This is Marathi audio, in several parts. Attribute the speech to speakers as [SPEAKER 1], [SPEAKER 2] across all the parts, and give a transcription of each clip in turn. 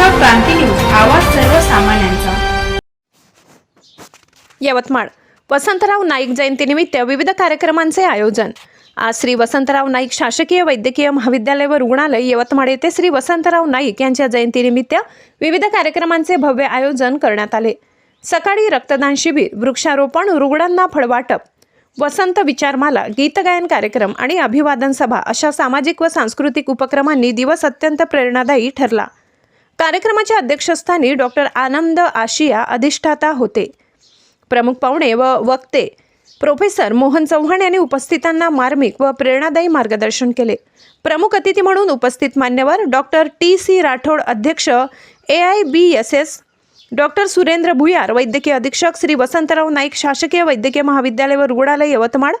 [SPEAKER 1] महाराष्ट्र क्रांती न्यूज आवाज सर्वसामान्यांचा. यवतमाळ. वसंतराव नाईक जयंतीनिमित्त विविध कार्यक्रमांचे आयोजन. आज श्री वसंतराव नाईक शासकीय वैद्यकीय महाविद्यालय व रुग्णालय यवतमाळ येथे श्री वसंतराव नाईक यांच्या जयंतीनिमित्त विविध कार्यक्रमांचे भव्य आयोजन करण्यात आले. सकाळी रक्तदान शिबिर वृक्षारोपण रुग्णांना फळवाटप वसंत विचारमाला गीतगायन कार्यक्रम आणि अभिवादन सभा अशा सामाजिक व सांस्कृतिक उपक्रमांनी दिवस अत्यंत प्रेरणादायी ठरला. कार्यक्रमाच्या अध्यक्षस्थानी डॉक्टर आनंद आशिया अधिष्ठाता होते. प्रमुख पाहुणे व वक्ते प्रोफेसर मोहन चव्हाण यांनी उपस्थितांना मार्मिक व प्रेरणादायी मार्गदर्शन केले. प्रमुख अतिथी म्हणून उपस्थित मान्यवर डॉक्टर टी सी राठोड अध्यक्ष A I B S S doctor Surendra Bhuyar वैद्यकीय अधीक्षक श्री वसंतराव नाईक शासकीय वैद्यकीय महाविद्यालय व रुग्णालय Yavatmal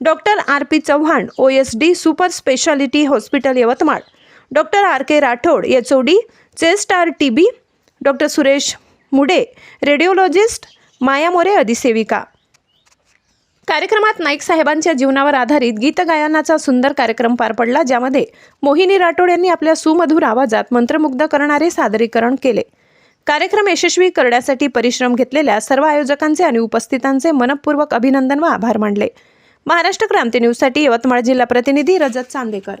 [SPEAKER 1] doctor R P Chavan O S D super speciality hospital Yavatmal. Doctor R K Rathod H O D chest R T B doctor Suresh Mude radiologist Maya More अधिसेविका. कार्यक्रमात नाईक साहेबांच्या जीवनावर आधारित गीतगायनाचा सुंदर कार्यक्रम पार पडला ज्यामध्ये मोहिनी राठोड यांनी आपल्या सुमधुर आवाजात मंत्रमुग्ध करणारे सादरीकरण केले. कार्यक्रम यशस्वी करण्यासाठी परिश्रम घेतलेल्या सर्व आयोजकांचे आणि उपस्थितांचे मनपूर्वक अभिनंदन व आभार मानले. महाराष्ट्र क्रांती न्यूजसाठी यवतमाळ जिल्हा प्रतिनिधी रजत चांदेकर.